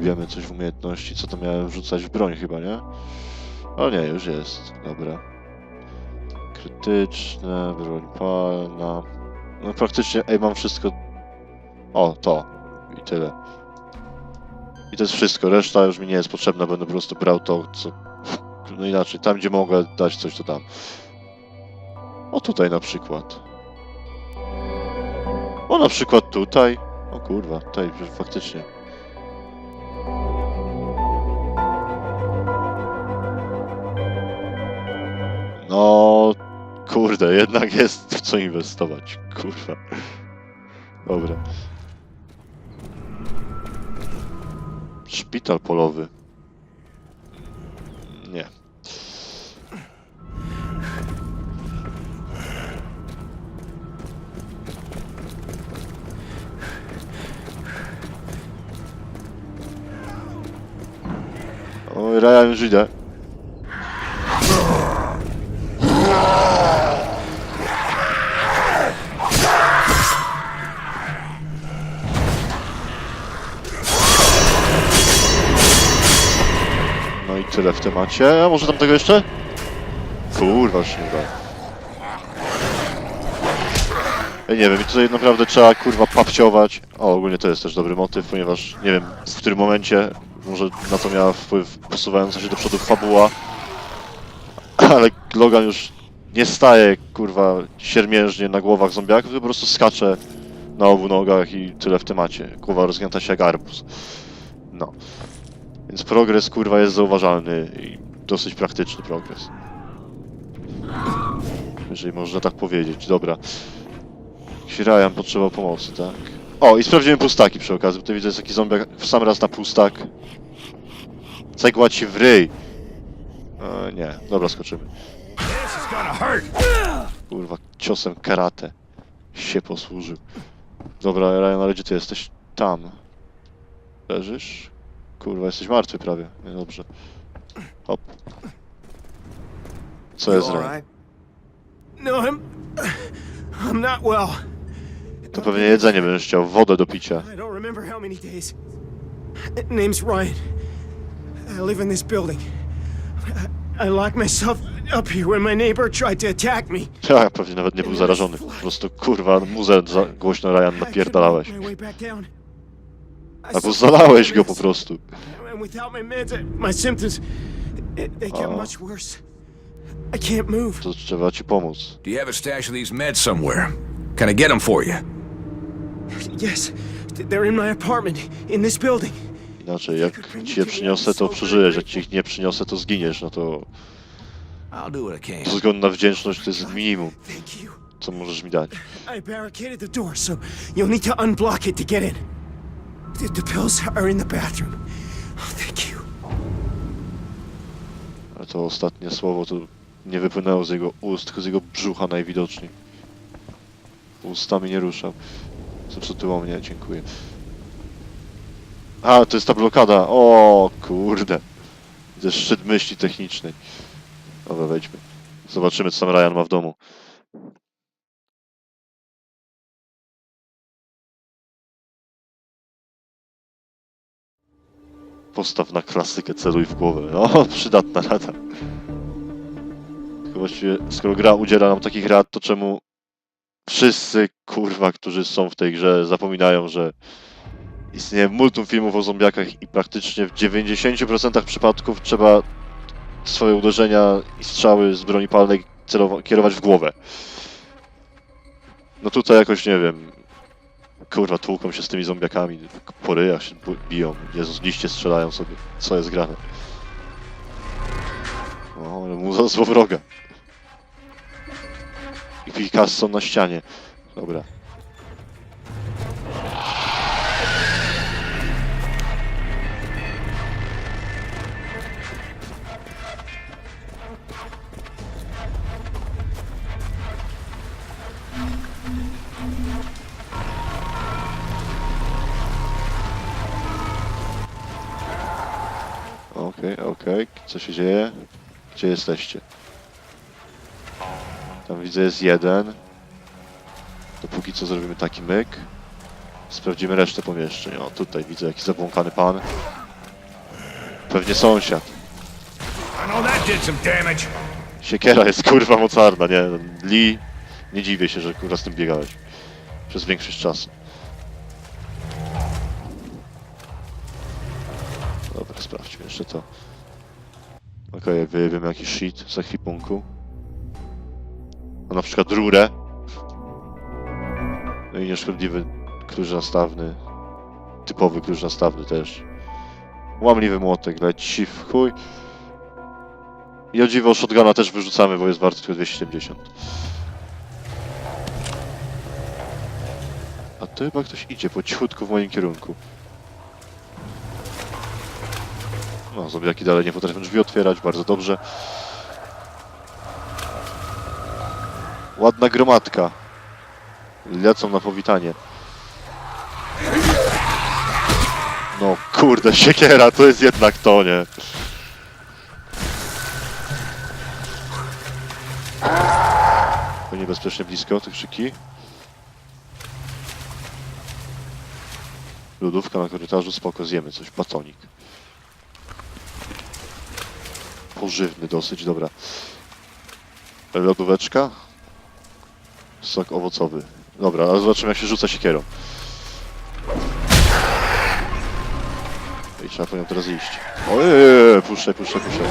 wybiemy coś w umiejętności. Co to miałem wrzucać w broń chyba, nie? O nie, już jest. Dobra. Krytyczne, broń palna. No praktycznie, ej, mam wszystko. O, to. I tyle. I to jest wszystko. Reszta już mi nie jest potrzebna. Będę po prostu brał to, co... No inaczej, tam gdzie mogę dać coś, to dam. O, tutaj na przykład. O, na przykład tutaj. O kurwa, tutaj faktycznie. No, kurde, jednak jest w co inwestować. Kurwa. Dobra. Szpital polowy. Nie. Oj, Ryan już idę. Tyle w temacie. A może tam tego jeszcze? Kurwa, już nie da. Ja nie wiem, i tutaj naprawdę trzeba kurwa papciować. O, ogólnie to jest też dobry motyw, ponieważ nie wiem w którym momencie może na to miała wpływ posuwająca się do przodu fabuła. Ale Logan już nie staje kurwa siermiężnie na głowach zombiaków, po prostu skacze na obu nogach i tyle w temacie. Głowa rozgięta się jak arbuz. No. Więc progres kurwa jest zauważalny i dosyć praktyczny progres. Jeżeli można tak powiedzieć. Dobra. Ryan potrzeba pomocy, tak? O, i sprawdzimy pustaki przy okazji, bo tutaj widzę jest taki zombiak w sam raz na pustak. Cegła ci w ryj. E, nie, dobra, skoczymy. Kurwa, ciosem karate się posłużył. Dobra, Ryan, ale gdzie ty jesteś? Tam. Leżysz? Kurwa, jesteś martwy prawie. Niedobrze. Hop. Co jest right? No, I'm. I'm not well. To pewnie jedzenie będziesz chciał, wodę do picia. I don't remember how many days. Name's Ryan. I live in this building. I, I locked myself up here when my neighbor tried to attack me. Ja pewnie nawet nie był zarażony. Po prostu kurwa, muzę głośno Ryan napierdalałeś. Albo zalałeś go po prostu. And without my meds, my symptoms, they get much worse. I can't move. To trzeba ci pomóc. Do you have a stash of these meds somewhere? Can I get them for you? Yes, they're in my apartment in this building. Inaczej, jak ci je przyniosę, to przeżyjesz. Jak ci ich nie przyniosę, to zginiesz. No to I'll do what I can. względna wdzięczność to jest minimum, co możesz mi dać. I barricaded the door, so you'll need to unblock it to get in. The, the pills are in the bathroom. Oh, thank you. Ale to ostatnie słowo to nie wypłynęło z jego ust, tylko z jego brzucha najwidoczniej. Ustami nie ruszał. Zepsutyło mnie, dziękuję. A, to jest ta blokada. O, kurde. Widzę szczyt myśli technicznej. Dobra, wejdźmy. Zobaczymy, co tam Ryan ma w domu. Postaw na klasykę, celuj w głowę. No, przydatna rada. Tylko właściwie, skoro gra udziela nam takich rad, to czemu wszyscy, kurwa, którzy są w tej grze, zapominają, że istnieje multum filmów o zombiakach i praktycznie w 90% przypadków trzeba swoje uderzenia i strzały z broni palnej kierować w głowę. No tutaj jakoś, nie wiem, kurwa, tłuką się z tymi zombiakami, po ryjach się biją, Jezus, liście strzelają sobie. Co jest grane? O, ale muza złowroga. I Picasso na ścianie. Dobra. Okej, okej. Co się dzieje? Gdzie jesteście? Tam widzę jest jeden. Dopóki co zrobimy taki myk. Sprawdzimy resztę pomieszczeń. O, tutaj widzę jakiś zabłąkany pan. pewnie sąsiad. Siekiera jest kurwa mocarna, nie? Lee, nie dziwię się, że kurwa z tym biegałeś. Przez większość czasu. Sprawdźmy jeszcze to. Okej, jak wyjebiemy jakiś shit z ekwipunku. A na przykład rurę. No i nieszkodliwy klucz nastawny. Typowy klucz nastawny też. Łamliwy młotek, leci w chuj. I o dziwo shotguna też wyrzucamy, bo jest wart tylko 270. A to chyba ktoś idzie po cichutku w moim kierunku. No, zombiaki dalej nie potrafią drzwi otwierać, bardzo dobrze. Ładna gromadka. Lecą na powitanie. No kurde, siekiera, to jest jednak to, nie? To niebezpiecznie blisko tych szyki. Lodówka na korytarzu, spoko, zjemy coś, batonik. Pożywny dosyć, dobra. Lodóweczka. Sok owocowy. Dobra, ale zobaczymy jak się rzuca siekierą. I trzeba po nią teraz iść. Ojej, puszczaj, puszczaj, puszczaj.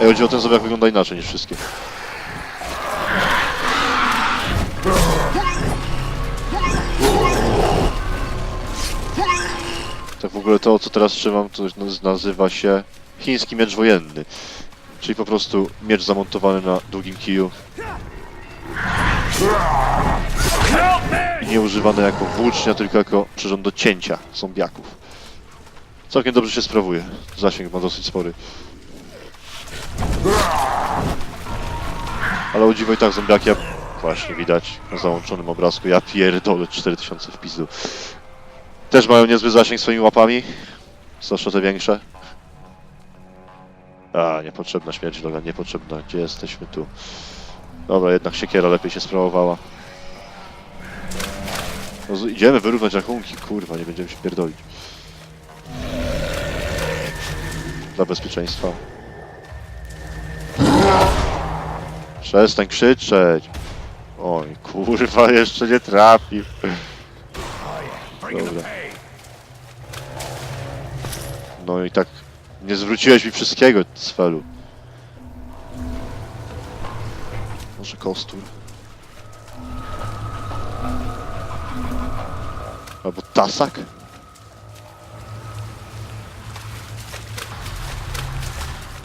Ej, chodzi o ten zobacz, wygląda inaczej niż wszystkie. Tak w ogóle to, co teraz trzymam, to naz- nazywa się chiński miecz wojenny. Czyli po prostu miecz zamontowany na długim kiju. Nie używany jako włócznia, tylko jako przyrząd do cięcia zombiaków. Całkiem dobrze się sprawuje. Zasięg ma dosyć spory. Ale o dziwo i tak zombiaki, właśnie widać na załączonym obrazku, ja pierdolę 4000 w pizdu. Też mają niezły zasięg swoimi łapami. Zwłaszcza te większe. A, niepotrzebna śmierć, Logan, niepotrzebna. Gdzie jesteśmy tu? Dobra, jednak siekiera lepiej się sprawowała. No, idziemy wyrównać rachunki, kurwa, nie będziemy się pierdolić. Dla bezpieczeństwa. Przestań krzyczeć. Oj, kurwa, jeszcze nie trafił. Dobra. No i tak nie zwróciłeś mi wszystkiego, Sfelu. Może kostur? Albo tasak?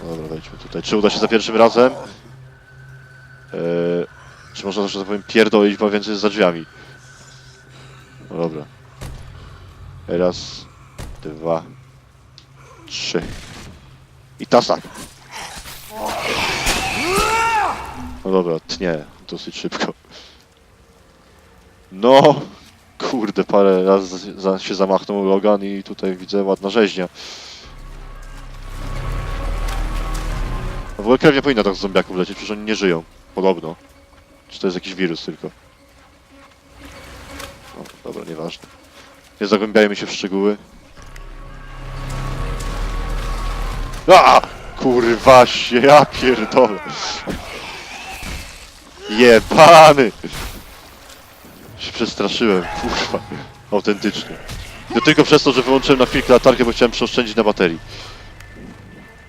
Dobra, wejdźmy tutaj. Czy uda się za pierwszym razem? Eee, czy można, że tak powiem, pierdolić, bo więcej jest za drzwiami? No dobra. Raz, dwa, trzy. I tasak. No dobra, tnie dosyć szybko. No, kurde, parę razy za, się zamachnął Logan i tutaj widzę ładna rzeźnia. W ogóle krew nie powinna tak z zombiaków lecieć, przecież oni nie żyją. Podobno. Czy to jest jakiś wirus tylko? No, dobra, nieważne. Nie zagłębiajmy się w szczegóły. A! Kurwa się, ja pierdolę. Jebany! Się przestraszyłem, kurwa. Autentycznie. To tylko przez to, że wyłączyłem na chwilkę latarkę, bo chciałem przeoszczędzić na baterii.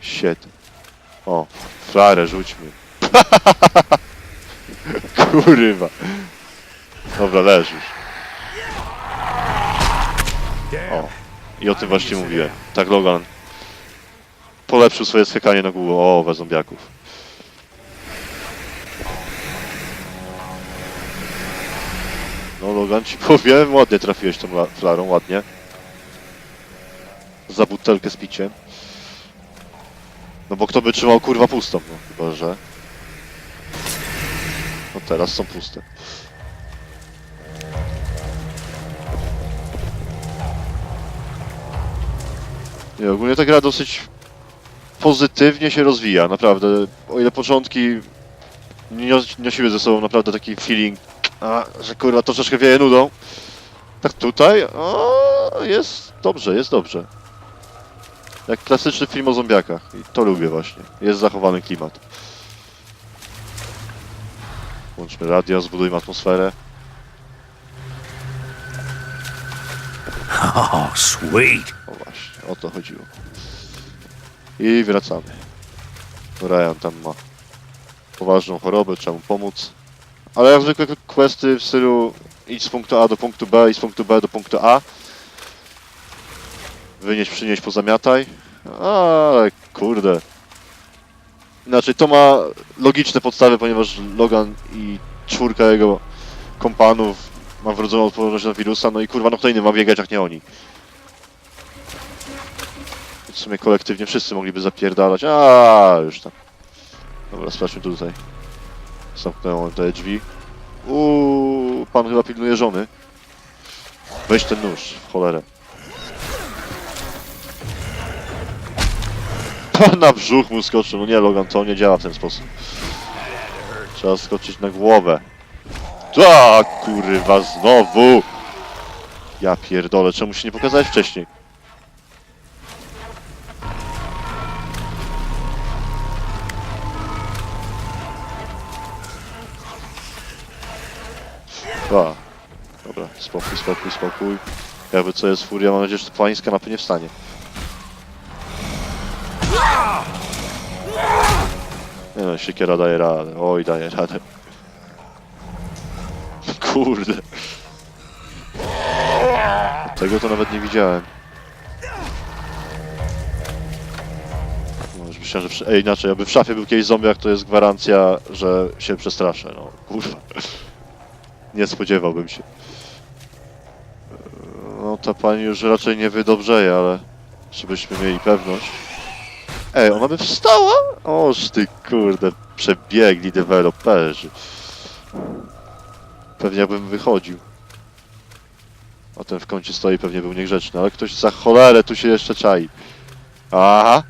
Shit. O, flarę rzućmy. Kurwa. Dobra, leżysz. O. I o tym właśnie mówiłem. Tak, Logan. Polepszył swoje skakanie na głowę. O, we zombiaków. No, Logan, ci powiem, ładnie trafiłeś tą la- flarą, ładnie. Za butelkę z piciem. No bo kto by trzymał kurwa pustą, no chyba, że... No teraz są puste. Nie, ogólnie ta gra dosyć pozytywnie się rozwija, naprawdę. O ile początki nios- nosiły ze sobą naprawdę taki feeling, a, że kurwa troszeczkę wieje nudą. Tak tutaj, o, jest dobrze, jest dobrze. Jak klasyczny film o zombiakach. I to lubię właśnie. Jest zachowany klimat. Włączmy radio, zbudujmy atmosferę. Oh, sweet. O właśnie, o to chodziło. I wracamy. Ryan tam ma poważną chorobę, trzeba mu pomóc. Ale jak zwykle questy w stylu idź z punktu A do punktu B i z punktu B do punktu A. Wynieś, przynieś, pozamiataj. Ale kurde. Inaczej to ma logiczne podstawy, ponieważ Logan i czwórka jego kompanów ma wrodzoną odporność na wirusa, no i kurwa, no kto inny ma biegać jak nie oni. W sumie kolektywnie wszyscy mogliby zapierdalać. A już tam. Dobra, sprawdźmy tutaj. Zamknąłem te drzwi. Uuu, pan chyba pilnuje żony. Weź ten nóż, w cholerę. Na brzuch mu skoczył. No nie, Logan, to nie działa w ten sposób. Trzeba skoczyć na głowę. Tak, kurwa, znowu! Ja pierdolę, czemu się nie pokazałeś wcześniej? A, dobra, spokój, spokój, spokój. Jakby co jest furia, mam nadzieję, że pańska na nie wstanie. Nie no, siekiera daje radę, oj daje radę. Kurde. Tego to nawet nie widziałem. No, już myślałem, że... Ej, inaczej, aby w szafie był kiedyś zombiak, to jest gwarancja, że się przestraszę, no. Kurwa. Nie spodziewałbym się. No, ta pani już raczej nie wydobrzeje, ale... Żebyśmy mieli pewność. Ej, ona by wstała? Oż ty kurde, przebiegli deweloperzy. Pewnie jakbym wychodził. A ten w kącie stoi, pewnie był niegrzeczny, ale ktoś za cholerę tu się jeszcze czai. Aha!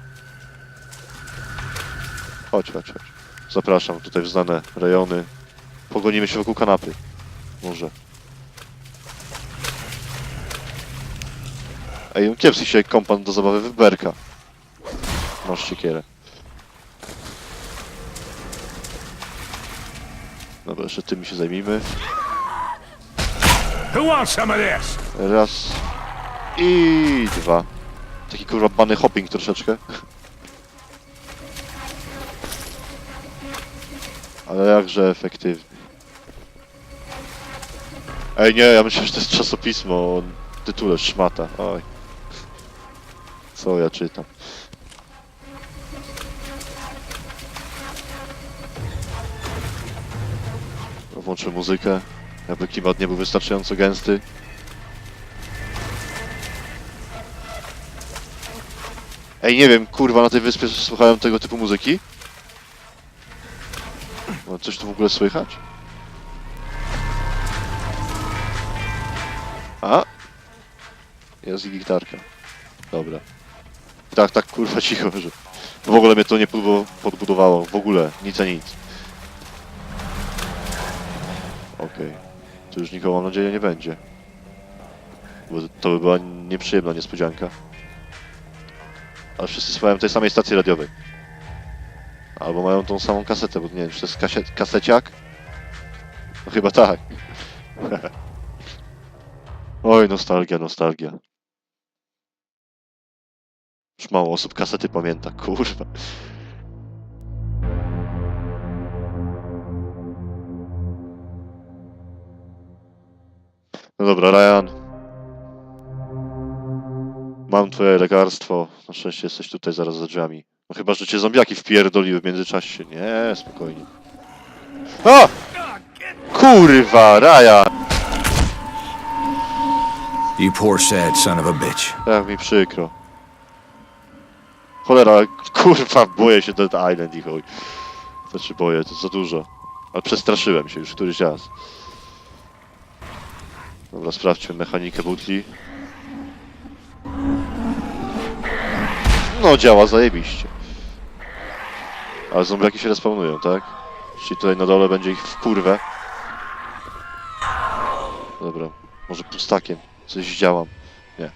Chodź, chodź, chodź. Zapraszam tutaj w znane rejony. Pogonimy się wokół kanapy. Może. Ej, kiepski się kompan do zabawy wyberka. Masz siekierę. Dobra, jeszcze tym się zajmijmy. Raz. I dwa. Taki kurwa bany hopping troszeczkę. Ale jakże efektywny. Ej nie, ja myślę, że to jest czasopismo o tytule Szmata. Oj. Co ja czytam? Włączę muzykę, jakby klimat nie był wystarczająco gęsty. Ej, nie wiem, kurwa, na tej wyspie słuchałem tego typu muzyki? Coś tu w ogóle słychać? Jest gitarka. Dobra. Tak, tak, kurwa, cicho, że... W ogóle mnie to nie podbu- podbudowało. W ogóle, nic a nic. Okej. Tu już nikogo, mam nadzieję, nie będzie. Bo to by była nieprzyjemna niespodzianka. A wszyscy słuchają tej samej stacji radiowej. Albo mają tą samą kasetę, bo nie wiem, czy to jest kasie kaseciak? No chyba tak. Oj, nostalgia, nostalgia. Już mało osób kasety pamięta, kurwa. No dobra, Ryan. Mam twoje lekarstwo. Na szczęście jesteś tutaj zaraz za drzwiami. No chyba, że cię zombiaki wpierdoliły w międzyczasie. Nie, spokojnie. A! Kurwa, Ryan! You poor sad son of a bitch. Jak mi przykro. Cholera, kurwa, boję się Dead Island i chuj. Znaczy boję, to za dużo. Ale przestraszyłem się już któryś raz. Dobra, sprawdźmy mechanikę butli. No, działa zajebiście. Ale zombiaki się respawnują, tak? Czyli tutaj na dole będzie ich w kurwę. Dobra, może pustakiem. Coś działam. Nie.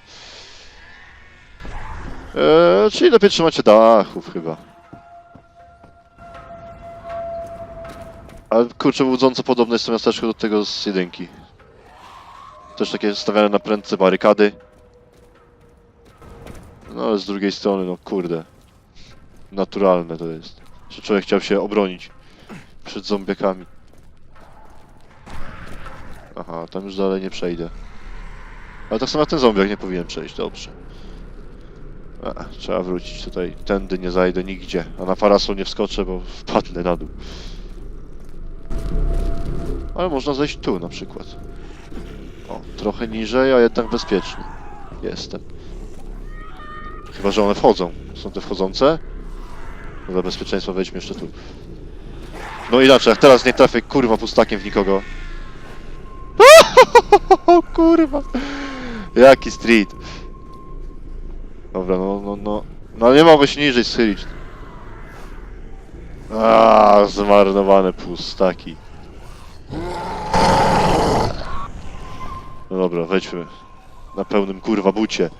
Eee, czyli lepiej trzymacie dachów chyba. Ale kurczę, budząco podobne jest to miasteczko do tego z jedynki. Też takie stawiane na prędce barykady. No ale z drugiej strony, no kurde. Naturalne to jest. Że człowiek chciał się obronić przed zombiakami. Aha, tam już dalej nie przejdę. Ale tak samo jak ten zombiak nie powinien przejść, dobrze. A, trzeba wrócić tutaj. Tędy nie zajdę nigdzie. A na parasol nie wskoczę, bo wpadnę na dół. Ale można zejść tu na przykład. O, trochę niżej, a jednak bezpiecznie. Jestem. Chyba, że one wchodzą. Są te wchodzące? Dla bezpieczeństwa wejdźmy jeszcze tu. No inaczej, jak teraz nie trafię kurwa pustakiem w nikogo. O kurwa. Jaki street. Dobra, no, no, no. No nie mogę się niżej schylić. A, zmarnowane pustaki. No dobra, wejdźmy. Na pełnym kurwa bucie.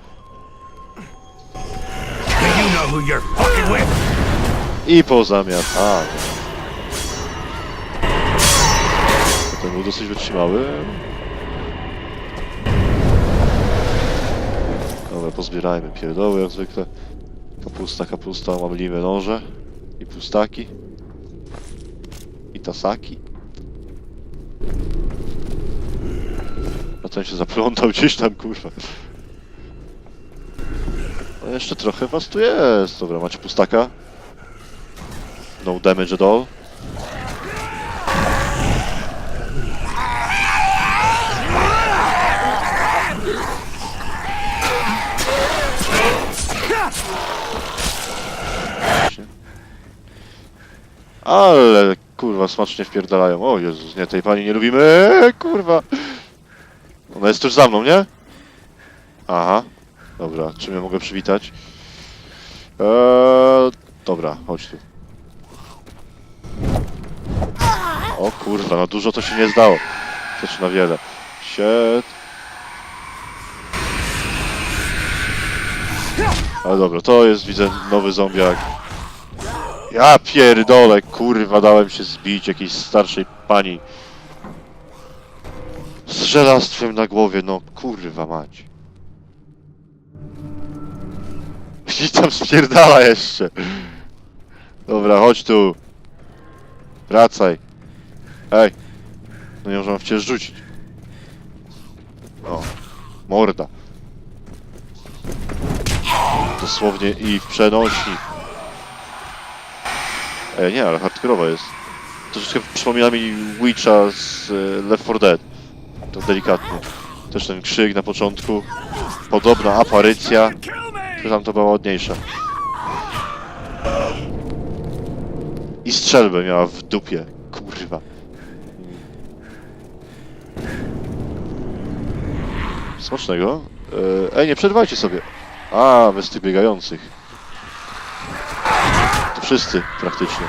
I pozamiatane. Ten był dosyć wytrzymały. Pozbierajmy pierdoły jak zwykle. Kapusta, kapusta, mamlimy noże. I pustaki. I tasaki. A ten się zaplątał gdzieś tam, kurwa. No jeszcze trochę was tu jest. Dobra, macie pustaka? No damage at all. Ale kurwa smacznie wpierdalają. O Jezus, nie, tej pani nie lubimy. Eee, kurwa. Ona jest tuż za mną, nie? Aha. Dobra, czym ja mogę przywitać? Eee, dobra, chodź tu. O kurwa, na dużo to się nie zdało. Znaczy na wiele. Shit. Ale dobra, to jest, widzę, nowy zombiak. Ja pierdolę, kurwa, dałem się zbić jakiejś starszej pani. Z żelastwem na głowie, no kurwa mać. I tam spierdala jeszcze. Dobra, chodź tu. Wracaj. Ej. No nie można w cię rzucić. O. Morda. Dosłownie i w przenośni. Ej, nie, ale hardkorowa jest. Troszeczkę przypomina mi Witcha z e, Left 4 Dead. To delikatnie. Też ten krzyk na początku. Podobna aparycja. Tylko tam to była ładniejsza. I strzelbę miała w dupie. Kurwa. Smacznego. E, Ej, nie przerwajcie sobie. A, bez tych biegających. Wszyscy praktycznie.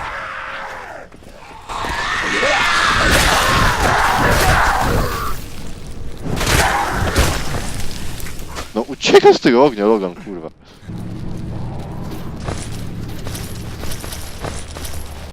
No uciekaj z tego ognia, Logan, kurwa.